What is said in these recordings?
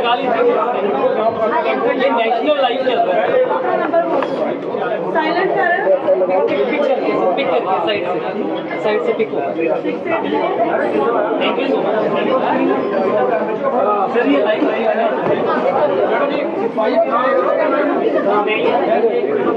लगा ली ये national live चल रहा है साइलेंट कर पिक करके पिक करके साइड से साइड से पिक होगा thank you so much sir ये लाइव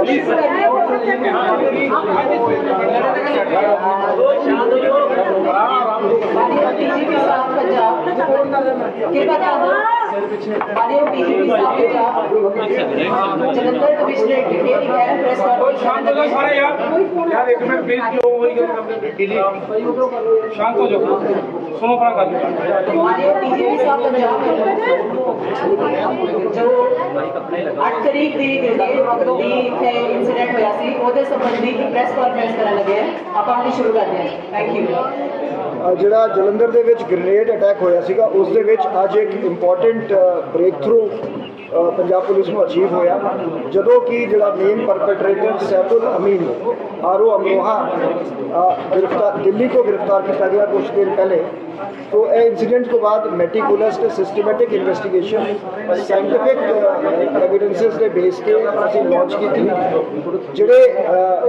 प्लीज BJP साहब पंजाब किरपा कर हमारे बीजेपी साहब पंजाब जलंधर कमिश्नरेट की मेरी गैर प्रेस कॉन्फ्रेंस शांत हो जाओ सारे यार यार एक मिनट प्लीज जो वही कर दिल्ली शांत हो जाओ सुनो पर कर हमारे बीजेपी साहब पंजाब 8 ਤਰੀਕ ਦੀ ਗ੍ਰੇਡ ਵਕਤ ਦੀ ਇੱਥੇ ਇਨਸੀਡੈਂਟ ਹੋਇਆ ਸੀ ਉਹਦੇ ਸੰਬੰਧੀ ਪ੍ਰੈਸ ਕਾਨਫਰੰਸ ਕਰਨ ਲੱਗੇ ਹਾਂ ਆਪਾਂ ਹੁਣ ਸ਼ੁਰੂ ਕਰਦੇ ਹਾਂ। ਥੈਂਕ ਯੂ ਅ, ਜਿਹੜਾ ਜਲੰਧਰ ਦੇ ਵਿੱਚ ਗ੍ਰੇਨੇਡ ਅਟੈਕ ਹੋਇਆ ਸੀਗਾ ਉਸ ਦੇ ਵਿੱਚ ਅੱਜ ਇੱਕ important breakthrough Punjab police ਨੂੰ ਅਚੀਵ ਹੋਇਆ। ਜਦੋਂ ਕਿ ਜਿਹੜਾ ਮੇਨ ਪਰਪੈਟਰੇਟਰ ਸੈਫੁਲ ਅਮੀਨ ਆਰੋ ਅਮਰੋਹਾ ਅ, ਗ੍ਰਿਫਤਾਰ ਦਿੱਲੀ ਤੋਂ ਗ੍ਰਿਫਤਾਰ ਕੀਤਾ ਗਿਆ ਕੁਝ ਦਿਨ ਪਹਿਲੇ। तो ਇਹ ਇਨਸੀਡੈਂਟ ਤੋਂ ਬਾਅਦ ਮੈਟੀਕੂਲਸ ਤੇ ਸਿਸਟਮੈਟਿਕ ਇਨਵੈਸਟੀਗੇਸ਼ਨ ਸਾਇੰਟੀਫਿਕ ਐਵੀਡੈਂਸਸ ਦੇ ਬੇਸ ਤੇ ਅਸੀਂ ਲਾਂਚ ਕੀਤੀ। ਜਿਹੜੇ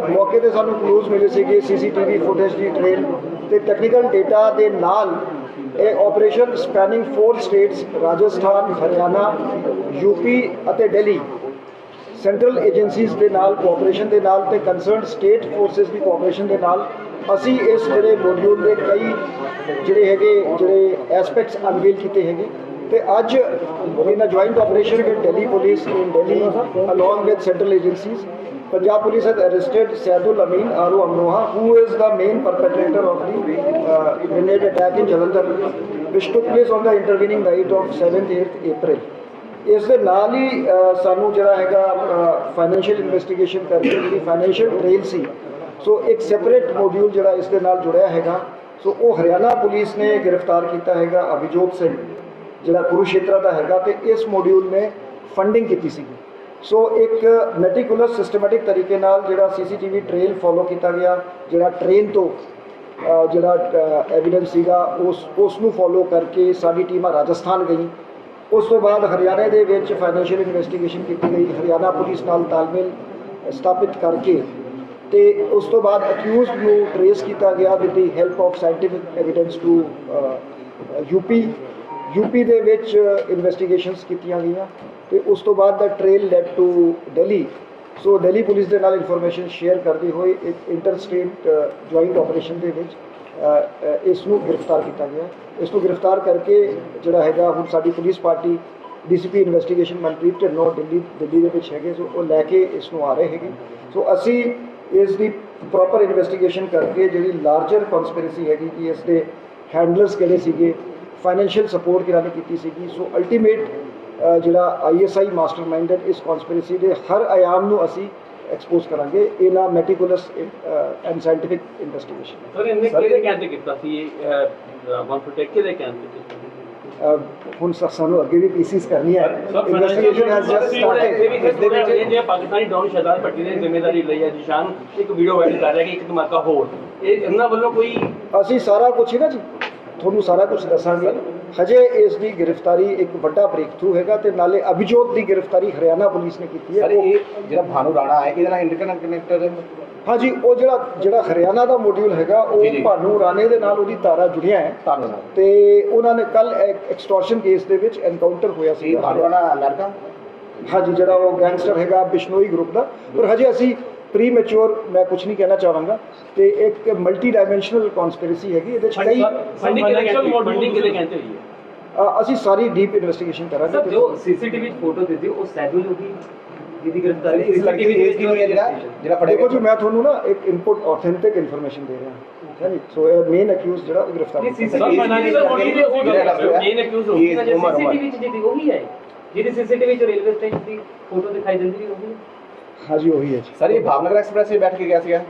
ਮੌਕੇ ਤੇ ਸਾਨੂੰ ਕਲੂਜ਼ ਮਿਲੇ ਸੀਗੇ ਸੀਸੀਟੀਵੀ ਫੁਟੇਜ ਦੀ ਟ੍ਰੇਲ ਤੇ ਟੈਕਨੀਕਲ ਡੇਟਾ ਦੇ ਨਾਲ ਇਹ operation spanning 4 states Rajasthan Haryana UP ਅਤੇ ਦਿੱਲੀ ਸੈਂਟਰਲ ਏਜੰਸੀਜ਼ ਦੇ ਨਾਲ ਕੋਆਪਰੇਸ਼ਨ ਦੇ ਨਾਲ ਤੇ ਕੰਸਰਨਡ ਸਟੇਟ ਫੋਰਸਸ ਦੀ ਕੋਆਪਰੇਸ਼ਨ ਦੇ ਨਾਲ ਅਸੀਂ ਇਸ ਜਿਹੜੇ ਮੋਡਿਊਲ ਦੇ ਕਈ ਜਿਹੜੇ ਹੈਗੇ, ਜਿਹੜੇ ਐਸਪੈਕਟਸ ਅਨਵੀਲ ਕੀਤੇ ਹੈਗੇ। ਤੇ ਅੱਜ ਇਹਨਾਂ joint operation with Delhi police in Delhi along with central agencies Punjab police has arrested Saidul Amin Aru Amroha, who is the main perpetrator of the uh, grenade attack in Jalandhar, which took place on the intervening night of 7th 8th April. ਇਸ ਦੇ ਨਾਲ ਹੀ ਅ, ਸਾਨੂੰ ਜਿਹੜਾ ਹੈਗਾ financial investigation ਕਰਕੇ ਜਿਹੜੀ financial trail ਸੀ ਸੋ ਇੱਕ separate module ਜਿਹੜਾ ਇਸ ਦੇ ਨਾਲ ਜੁੜਿਆ ਹੈਗਾ ਸੋ ਉਹ ਹਰਿਆਣਾ ਪੁਲਿਸ ਨੇ ਗ੍ਰਿਫਤਾਰ ਕੀਤਾ ਹੈਗਾ ਅਭਿਜੋਤ ਸਿੰਘ ਜਿਹੜਾ ਕੁਰੂਸ਼ੇਤਰਾ ਦਾ ਹੈਗਾ ਤੇ ਇਸ ਮੋਡਿਊਲ ਨੇ ਫੰਡਿੰਗ ਕੀਤੀ ਸੀਗੀ ਸੋ ਇੱਕ ਮੈਟੀਕੂਲਸ ਸਿਸਟਮੈਟਿਕ ਤਰੀਕੇ ਨਾਲ ਜਿਹੜਾ ਸੀਸੀਟੀਵੀ ਟ੍ਰੇਲ ਫੋਲੋ ਕੀਤਾ ਗਿਆ, ਜਿਹੜਾ ਟ੍ਰੇਨ ਤੋਂ ਜਿਹੜਾ ਐਵੀਡੈਂਸ ਸੀਗਾ, ਉਸ ਉਸ ਨੂੰ ਫੋਲੋ ਕਰਕੇ ਸਾਡੀ ਟੀਮਾਂ ਰਾਜਸਥਾਨ ਗਈ ਉਸ ਤੋਂ ਬਾਅਦ ਹਰਿਆਣਾ ਦੇ ਵਿੱਚ ਫਾਈਨੈਂਸ਼ੀਅਲ ਇਨਵੈਸਟੀਗੇਸ਼ਨ ਕੀਤੀ ਗਈ। ਹਰਿਆਣਾ ਪੁਲਿਸ ਨਾਲ ਤਾਲਮੇਲ ਸਥਾਪਿਤ ਕਰਕੇ ਤੇ ਉਸ ਤੋਂ ਬਾਅਦ ਅਕਿਊਜ਼ਡ ਨੂੰ ਟ੍ਰੇਸ ਕੀਤਾ ਗਿਆ with the help of scientific evidence to UP UP ਦੇ ਵਿੱਚ ਇਨਵੈਸਟੀਗੇਸ਼ਨਸ ਕੀਤੀਆਂ ਗਈਆਂ। ਤੇ ਉਸ ਤੋਂ ਬਾਅਦ ਦਾ trail led to Delhi so Delhi police ਦੇ ਨਾਲ ਇਨਫੋਰਮੇਸ਼ਨ ਸ਼ੇਅਰ ਕਰਦੇ ਹੋਏ ਇੱਕ ਇੰਟਰ ਸਟੇਟ ਜੁਆਇੰਟ ਆਪਰੇਸ਼ਨ ਦੇ ਵਿੱਚ ਇਸ ਨੂੰ ਗ੍ਰਿਫਤਾਰ ਕੀਤਾ ਗਿਆ। ਇਸ ਨੂੰ ਗ੍ਰਿਫਤਾਰ ਕਰਕੇ ਜਿਹੜਾ ਹੈਗਾ ਹੁਣ ਸਾਡੀ police party DCP investigation Manpreet Dhillon Delhi Delhi ਦੇ ਵਿੱਚ ਹੈਗੇ। ਸੋ ਉਹ ਲੈ ਕੇ ਇਸ ਨੂੰ ਆ ਰਹੇ ਹੈਗੇ। ਸੋ ਅਸੀਂ ਇਸ ਦੀ ਪ੍ਰੋਪਰ ਇਨਵੈਸਟੀਗੇਸ਼ਨ ਕਰਕੇ ਜਿਹੜੀ ਲਾਰਜਰ ਕਨਸਪੀਰੇਸੀ ਹੈਗੀ ਕਿ ਇਸ ਦੇ ਹੈਂਡਲਰਸ ਕਿਹੜੇ ਸੀਗੇ ਫਾਈਨੈਂਸ਼ੀਅਲ ਸਪੋਰਟ ਕਿਹਨਾਂ ਨੇ ਕੀਤੀ ਸੀਗੀ। ਸੋ ਅਲਟੀਮੇਟ ਜਿਹੜਾ ਆਈਐਸਆਈ ਮਾਸਟਰਮਾਈਂਡਡ ਇਸ ਕਨਸਪੀਰੇਸੀ ਦੇ ਹਰ ਆਯਾਮ ਨੂੰ ਅਸੀਂ ਐਕਸਪੋਜ਼ ਕਰਾਂਗੇ। A meticulous and scientific investigation sir ਇਹਨੇ ਕਿਹੜੇ ਕੈਂਪ ਕੀਤਾ ਸੀ? ਇਹ ਵਨ ਪ੍ਰੋਟੈਕਟ ਕਿਹਦੇ ਤੇ ਕੀਤਾ ਹੁਣ ਸਾਨੂੰ ਅੱਗੇ ਵੀ ਪੀਸੀਸ ਕਰਨੀ ਹੈ। ਇਨਵੈਸਟੀਗੇਸ਼ਨ ਹੈਜ਼ ਜਸਟ ਸਟਾਰਟਡ ਦੇ ਵਿੱਚ ਜੇ ਪਾਕਿਸਤਾਨੀ ਡਰੋਨ ਸ਼ਹਿਜ਼ਾਦ ਭੱਟੀ ਨੇ ਜ਼ਿੰਮੇਵਾਰੀ ਲਈ ਹੈ ਜਿਸ਼ਾਨ ਇੱਕ ਵੀਡੀਓ ਵਾਇਰਲ ਕਰ ਰਿਹਾ ਕਿ ਇੱਕ ਧਮਾਕਾ ਹੋਰ। ਇਹ ਇਹਨਾਂ ਵੱਲੋਂ ਕੋਈ ਅਸੀਂ ਸਾਰਾ ਕੁਝ ਹੀ ਨਾ ਜੀ ਤੁਹਾਨੂੰ ਸਾਰਾ ਕੁਝ ਦੱਸਾਂਗੇ। ਹਜੇ ਇਸ ਦੀ ਗ੍ਰਿਫਤਾਰੀ ਇੱਕ ਵੱਡਾ ਬ੍ਰੇਕ ਥਰੂ ਹੈਗਾ ਤੇ ਨਾਲੇ ਅਭਿਜੋਤ ਦੀ ਗ੍ਰਿਫਤਾਰੀ ਹਰਿਆਣਾ ਪੁਲਿਸ ਨੇ ਕੀਤੀ ਹੈ। ਸਰ ਇਹ ਜਿਹੜਾ ਭਾਨੂ ਰਾਣਾ ਹੈ ਇਹਦੇ ਨਾਲ ਇੰਟਰਕਨੈਕਟ ਕਨੈਕਟਰ ਹਾਂਜੀ ਉਹ ਜਿਹੜਾ ਜਿਹੜਾ ਹਰਿਆਣਾ ਦਾ ਮੋਡਿਊਲ ਹੈਗਾ ਉਹ। ਭਾਨੂ ਰਾਣੇ ਦੇ ਨਾਲ ਉਹਦੀ ਤਾਰਾ ਜੁੜੀਆਂ ਹੈ। ਤੇ ਉਹਨਾਂ ਨੇ ਕੱਲ ਐਕਸਟੋਰਸ਼ਨ ਕੇਸ ਦੇ ਵਿੱਚ ਐਨਕਾਊਂਟਰ ਹੋਇਆ ਸੀ। ਭਾਨੂ ਰਾਣਾ ਅਮਰੀਕਾ ਹਾਂਜੀ ਜਿਹੜਾ ਉਹ ਗੈਂਗਸਟਰ ਹੈਗਾ ਬਿਸ਼ਨੋਈ ਗਰੁੱਪ ਦਾ। ਪਰ ਹਜੇ ਅਸੀਂ ਪ੍ਰੀ ਮੈਚੁਰ ਮੈਂ ਕੁਝ ਨਹੀਂ ਕਹਿਣਾ ਚਾਹਾਂਗਾ। ਤੇ ਇੱਕ ਮਲਟੀ ਡਾਈਮੈਂਸ਼ਨਲ ਕਨਸਪੀਰੇਸੀ ਹੈਗੀ ਇਹਦੇ ਚ ਕਈ ਫੰਡਿੰਗ ਕਿਹਦੇ ਫੰਡਿੰਗ ਕਿਹਦੇ? ਕੈਂਪ ਹੋਈ ਹੈ ਅ, ਅਸੀਂ ਸਾਰੀ ਡੀਪ ਇਨਵੈਸਟੀਗੇਸ਼ਨ ਕਰਾਂਗੇ ਸਰ ਜੋ ਸੀਸੀਟੀਵੀ ਫੋਟੋ ਦਿੱਤੀ ਉਹ ਸੈਡਿਊਲ ਦੀ ਜਿਹਦੀ ਗ੍ਰਿਫਤਾਰੀ ਇਸ ਲੜਕੀ ਦੀ ਏਜ ਕਿੰਨੀ ਹੈ। ਜਿਹੜਾ ਜਿਹੜਾ ਫੜਿਆ ਦੇਖੋ ਜੀ ਮੈਂ ਤੁਹਾਨੂੰ ਨਾ ਇੱਕ ਇਨਪੁਟ ਆਥੈਂਟਿਕ ਇਨਫੋਰਮੇਸ਼ਨ ਦੇ ਰਿਹਾ। ਠੀਕ ਹੈ ਜੀ? ਸੋ ਇਹ ਮੇਨ ਅਕਿਊਜ਼ ਜਿਹੜਾ ਉਹ ਗ੍ਰਿਫਤਾਰ ਕੀਤਾ। ਦੇ ਉਹ ਮੇਨ ਅਕਿਊਜ਼ ਹੋ ਨਾ ਜੇ। ਸੀਸੀਟੀਵੀ ਵਿੱਚ ਜਿਹਦੀ ਉਹੀ ਹੈ ਜਿਹਦੀ ਸੀਸੀਟੀਵੀ ਚ ਰੇਲਵੇ ਸਟੇਸ਼ਨ ਦੀ ਫੋਟੋ ਦਿਖਾਈ ਦਿੰਦੀ ਉਹੀ ਹੈ। ਹਾਂਜੀ ਉਹੀ ਹੈ ਜੀ। ਸਰ ਇਹ ਭਾਵਨਗਰ ਐਕਸਪ੍ਰੈਸ 'ਤੇ ਬੈਠ ਕੇ ਗਿਆ ਸੀਗਾ।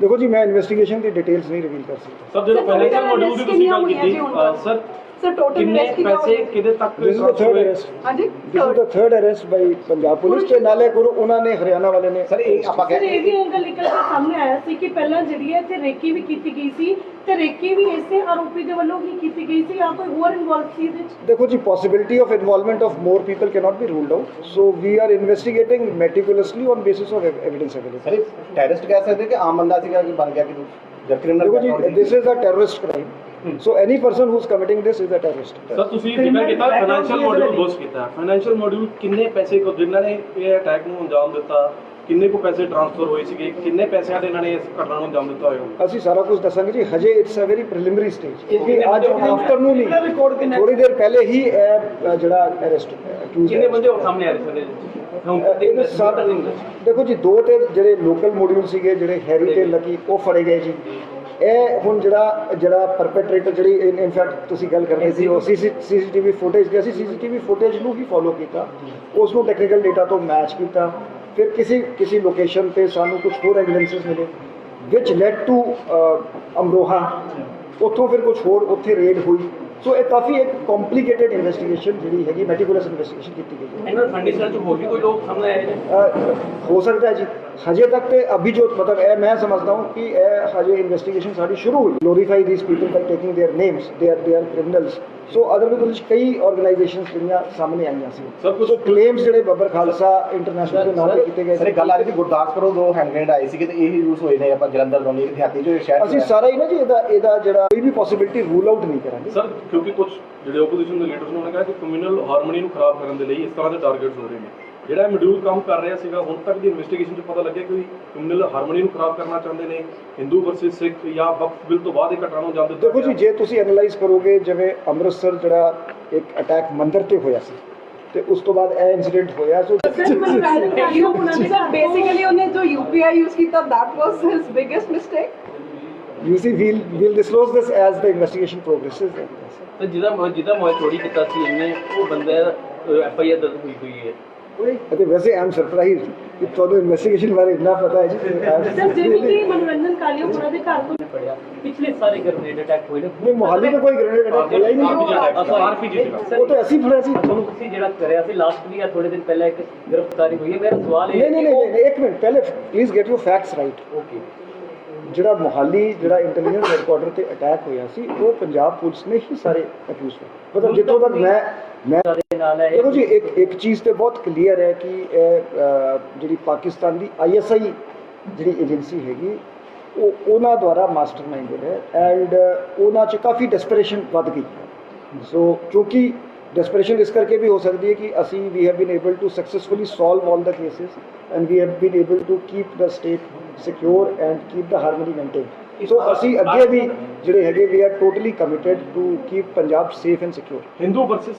ਦੇਖੋ ਜੀ ਮੈਂ ਇਨਵੈਸਟੀਗੇਸ਼ਨ ਦੀ ਡਿਟੇਲਸ ਨਹੀਂ ਰਿਵੀਲ ਕਰ ਸਕਦਾ। ਸਰ ਜਦੋਂ ਫਾਈਨੈਂਸ਼ੀਅਲ ਮੋਡਿਊਲ ਦੀ ਤੁਸੀਂ ਗੱਲ ਕੀਤੀ। ਸਰ ਸਰ ਟੋਟਲ ਕਿੰਨੇ ਕਿੰਨਾ ਪੈਸੇ ਕਿਹਦੇ ਤੱਕ this is the third arrest ਹਾਂਜੀ this is the third arrest by Punjab police ਤੇ ਨਾਲੇ ਗੁਰੂ ਉਹਨਾਂ ਨੇ ਹਰਿਆਣਾ ਵਾਲੇ ਨੇ ਸਰ ਇਹ ਆਪਾਂ ਸਰ ਇਹ ਵੀ ਐਂਗਲ ਨਿਕਲ ਕੇ ਸਾਹਮਣੇ ਆਇਆ ਸੀ ਕਿ ਪਹਿਲਾਂ ਜਿਹੜੀ ਹੈ ਇੱਥੇ ਰੇਕੀ ਵੀ ਕੀਤੀ ਗਈ ਸੀ ਤੇ ਰੇਕੀ ਵੀ ਇਸੇ ਆਰੋਪੀ ਦੇ ਵੱਲੋਂ ਹੀ ਕੀਤੀ ਗਈ ਸੀ। ਜਾਂ ਕੋਈ ਹੋਰ ਇਨਵੋਲਵ ਸੀ ਇਹਦੇ ਵਿੱਚ ਦੇਖੋ ਜੀ of involvement of more people cannot be ruled out. So we are investigating meticulously on basis of ev- evidence available. Sir terrorist ਕਹਿ ਸਕਦੇ ਕਿ ਆਮ ਬੰਦਾ ਸੀਗਾ ਕਿ ਬਣ ਗਿਆ ਕਿ ਜਦ ਕ੍ਰਿਮੀਨਲ ਦੇਖੋ ਜੀ this is a terrorist crime so any person who's committing this is a terrorist. Sir ਤੁਸੀਂ ਜ਼ਿਕਰ ਕੀਤਾ ਫਾਈਨੈਂਸ਼ੀਅਲ ਮੋਡਿਊਲ ਬੋਸ ਕੀਤਾ। ਫਾਈਨੈਂਸ਼ੀਅਲ ਮੋਡਿਊਲ ਕਿੰਨੇ ਪੈਸੇ ਕੋ ਜਿਨ੍ਹਾਂ ਨੇ ਇਹ ਅਟੈਕ ਨੂੰ ਅੰਜਾਮ ਦਿੱਤਾ ਕਿੰਨੇ ਕੋ ਪੈਸੇ ਟ੍ਰਾਂਸਫਰ ਹੋਏ ਸੀਗੇ ਕਿੰਨੇ ਪੈਸਿਆਂ ਦੇ ਇਹਨਾਂ ਨੇ ਇਸ ਘਟਨਾ ਨੂੰ ਅੰਜਾਮ ਦਿੱਤਾ ਹੋਇਆ? ਅਸੀਂ ਸਾਰਾ ਕੁਝ ਦੱਸਾਂਗੇ ਜੀ। ਹਜੇ it's a very preliminary stage ਕਿਉਂਕਿ ਅੱਜ ਆਫਟਰਨੂਨ ਹੀ ਥੋੜੀ ਦੇਰ ਪਹਿਲੇ ਹੀ ਇਹ ਅ, ਜਿਹੜਾ ਅਰੈਸਟ ਕਿੰਨੇ ਬੰਦੇ ਹੋਰ ਸਾਹਮਣੇ ਆ ਰਹੇ ਹੁਣ ਇਹਦੇ ਸਾਥ ਦੇਖੋ ਜੀ ਦੋ ਤੇ ਜਿਹੜੇ ਲੋਕਲ ਮੋਡਿਊਲ ਸੀਗੇ ਜਿਹੜੇ ਹੈਰੀ ਤੇ ਲੱਕੀ ਉਹ ਫੜੇ ਗਏ ਜੀ। ਇਹ ਹੁਣ ਜਿਹੜਾ ਜਿਹੜਾ ਪਰਪੈਟਰੇਟਰ ਜਿਹੜੀ ਇਨਫੈਕਟ ਤੁਸੀਂ ਗੱਲ ਕਰਦੇ ਸੀ ਉਹ ਸੀਸੀਟੀਵੀ ਫੁਟੇਜ ਕਿ ਅਸੀਂ ਸੀਸੀਟੀਵੀ ਫੁਟੇਜ ਨੂੰ ਹੀ ਫੋਲੋ ਕੀਤਾ। ਉਸ ਨੂੰ ਟੈਕਨੀਕਲ ਡਾਟਾ ਤੋਂ ਮੈਚ ਕੀਤਾ। ਫਿਰ ਕਿਸੇ ਕਿਸੇ ਲੋਕੇਸ਼ਨ ਤੇ ਸਾਨੂੰ ਕੁਝ ਹੋਰ ਐਵੀਡੈਂਸਸ ਮਿਲੇ ਵਿਚ ਲੈਡ ਟੂ ਅਮਰੋਹਾ। ਉੱਥੋਂ ਫਿਰ ਕੁਝ ਹੋਰ ਉੱਥੇ ਰੇਡ ਹੋਈ। ਸੋ ਇਹ ਕਾਫੀ ਇੱਕ ਕੰਪਲਿਕੇਟਡ ਇਨਵੈਸਟੀਗੇਸ਼ਨ ਜਿਹੜੀ ਹੈਗੀ ਮੈਟੀਕੂਲਸ ਇਨਵੈਸਟੀਗੇਸ਼ਨ ਕੀਤੀ ਗਈ ਹੈ। ਇਹਨਾਂ ਫੰਡੀ ਸਰ ਚ ਹੋਰ ਵੀ ਕੋਈ ਲੋਕ ਸਾਹਮਣੇ ਆਏ ਨੇ? ਹੋ ਸਕਦਾ ਹੈ ਜੀ। ਹਜੇ ਤੱਕ ਤੇ ਅਭੀ ਜੋ ਮਤਲਬ ਇਹ ਮੈਂ ਸਮਝਦਾ ਹਾਂ ਕਿ ਇਹ ਹਜੇ ਇਨਵੈਸਟੀਗੇਸ਼ਨ ਸਾਡੀ ਸ਼ੁਰੂ ਹੋਈ glorify these people by taking their names they are they are criminals so other ਵੀ ਕੁਝ ਕਈ ਆਰਗੇਨਾਈਜੇਸ਼ਨਸ ਜਿਹੜੀਆਂ ਸਾਹਮਣੇ ਆਈਆਂ ਸੀ ਸਭ ਕੁਛ- ਸੋ ਕਲੇਮਸ ਜਿਹੜੇ ਬੱਬਰ ਖਾਲਸਾ ਇੰਟਰਨੈਸ਼ਨਲ ਦੇ ਨਾਮ ਤੇ ਕੀਤੇ ਗਏ ਸਰ ਇਹ ਗੱਲ ਆ ਰਹੀ ਸੀ ਗੁਰਦਾਸਪੁਰੋਂ ਦੋ ਹੈਂਡ ਗ੍ਰੇਨੇਡ ਆਏ ਸੀਗੇ ਤੇ ਇਹ ਯੂਜ਼ ਹੋਏ ਨੇ ਆਪਾਂ ਜਲੰਧਰ ਤੋਂ ਨਹੀਂ ਦਿਹਾਤੀ ਜੋ ਸ਼ਹਿਰ 'ਚ ਅਸੀਂ ਹੈ। ਸਾਰਾ ਹੀ ਨਾ ਜੀ ਇਹਦਾ ਇਹਦਾ ਜਿਹੜਾ ਕੋਈ ਵੀ ਪੋਸਿਬਿਲਿਟੀ ਰੂਲ ਆਊਟ ਨਹੀਂ ਕਰਾਂਗੇ ਸਰ ਕਿਉਂਕਿ ਕੁਝ ਜਿਹੜੇ ਆਪੋਜੀਸ਼ਨ ਦੇ ਲੀਡਰਸ ਨੇ ਉਹਨਾਂ ਕਿਹਾ ਕਿ ਕਮਿਊਨਲ ਹਾਰਮੋਨੀ ਨੂੰ ਖਰਾਬ ਕਰਨ ਦੇ ਲਈ ਇਸ ਤਰ੍ਹਾਂ ਦੇ ਟਾਰਗੇਟਸ ਹੋ ਰਹੇ ਨੇ ਜਿਹੜਾ ਮੋਡਿਊਲ ਕੰਮ ਕਰ ਰਿਹਾ ਸੀਗਾ ਹੁਣ ਤੱਕ ਦੀ ਇਨਵੈਸਟੀਗੇਸ਼ਨ 'ਚ ਪਤਾ ਲੱਗਿਆ ਕਿ ਕਮਿਊਨਲ ਹਾਰਮੋਨੀ ਨੂੰ ਖਰਾਬ ਕਰਨਾ ਚਾਹੁੰਦੇ ਨੇ ਹਿੰਦੂ ਵਰਸਸ ਸਿੱਖ ਜਾਂ ਵਕਫ ਬਿੱਲ ਤੋਂ ਬਾਅਦ ਇਹ ਘਟਨਾ ਨੂੰ ਦਿੱਤਾ ਦੇਖੋ ਜੀ। ਜੇ ਤੁਸੀਂ ਐਨਾਲਾਈਜ਼ ਕਰੋਗੇ ਜਿਵੇਂ ਅੰਮ੍ਰਿਤਸਰ ਜਿਹੜਾ ਇੱਕ ਅਟੈਕ ਮੰਦਿਰ ਤੇ ਹੋਇਆ ਸੀ ਤੇ ਉਸ ਤੋਂ ਬਾਅਦ ਇਹ ਇਨਸੀਡੈਂਟ ਹੋਇਆ ਸੋ basically ਉਹਨੇ ਜੋ UPI use ਕੀਤਾ that was his biggest mistake. You see, we'll, we'll disclose this as the investigation progresses. ਤੇ ਜਿਹਦਾ ਜਿਹਦਾ ਮੋਏ ਚੋਰੀ ਕੀਤਾ ਸੀ ਇਹਨੇ ਉਹ ਬੰਦਾ ਐਫ ਆਈ ਆਰ ਦਰਜ ਹੋਈ ਹੋਈ ਹੈ ਅਤੇ ਵੈਸੇ ਆਮ ਸਰਪ੍ਰਾਈਜ਼ ਕਿ ਤੁਹਾਨੂੰ ਇਨਵੈਸਟੀਗੇਸ਼ਨ ਬਾਰੇ ਇੰਨਾ ਪਤਾ ਹੈ ਜੀ। ਸਰ ਜਿਵੇਂ ਕਿ ਮਨੋਰੰਜਨ ਕਾਲੀਆ ਉਹਨਾਂ ਦੇ ਘਰ ਤੋਂ ਪੜਿਆ ਪਿਛਲੇ ਸਾਰੇ ਗ੍ਰਨੇਡ ਅਟੈਕ ਹੋਏ ਨੇ। ਨਹੀਂ ਮੋਹਾਲੀ ਤੇ ਕੋਈ ਗ੍ਰੇਨੇਡ ਅਟੈਕ ਹੋਇਆ ਹੀ ਨਹੀਂ। ਆਰਪੀਜੀ ਉਹ ਤਾਂ ਅਸੀਂ ਫੜਿਆ ਸੀ। ਤੁਹਾਨੂੰ ਤੁਸੀਂ ਜਿਹੜਾ ਕਰਿਆ ਸੀ ਲਾਸਟ ਵੀ ਆ ਥੋੜੇ ਦਿਨ ਪਹਿਲਾਂ ਇੱਕ ਗ੍ਰਿਫਤਾਰੀ ਹੋਈ ਹੈ। ਮੇਰਾ ਸਵਾਲ ਇਹ ਨਹੀਂ ਨਹੀਂ ਨਹੀਂ, ਇੱਕ ਮਿੰਟ ਪਹਿਲੇ please get you facts right okay ਜਿਹੜਾ ਮੋਹਾਲੀ ਜਿਹੜਾ ਇੰਟੈਲੀਜੈਂਸ ਹੈਡਕੁਆਟਰ ਤੇ ਅਟੈਕ ਹੋਇਆ ਸੀ ਉਹ ਪੰਜਾਬ ਪੁਲਿਸ ਨੇ ਹੀ ਸਾਰੇ ਅਕਿਊਜ਼ ਹੋਏ ਮਤਲਬ ਜਿੱਥੋਂ ਤੱਕ ਮੈਂ ਮੈਂ ਦੇ ਨਾਲ ਹੈ। ਦੇਖੋ ਜੀ ਇੱਕ ਇੱਕ ਚੀਜ਼ ਤੇ ਬਹੁਤ ਕਲੀਅਰ ਹੈ ਕਿ ਇਹ ਜਿਹੜੀ ਪਾਕਿਸਤਾਨ ਦੀ ਆਈਐਸਆਈ ਜਿਹੜੀ ਏਜੰਸੀ ਹੈਗੀ ਉਹ ਉਹਨਾਂ ਦੁਆਰਾ ਮਾਸਟਰਮਾਈਂਡਡ ਹੈ ਐਂਡ ਉਹਨਾਂ 'ਚ ਕਾਫੀ ਡੈਸਪਰੇਸ਼ਨ ਵੱਧ ਗਈ ਸੋ ਕਿਉਂਕਿ ਡੈਸਪਰੇਸ਼ਨ ਇਸ ਕਰਕੇ ਵੀ ਹੋ ਸਕਦੀ ਹੈ ਕਿ ਅਸੀਂ we have been able to successfully solve all the cases and we have been able to keep the state secure and keep the harmony maintain so ਅਸੀਂ ਅੱਗੇ ਵੀ ਜਿਹੜੇ ਹੈਗੇ we are totally committed to keep Punjab safe and secure Hindu versus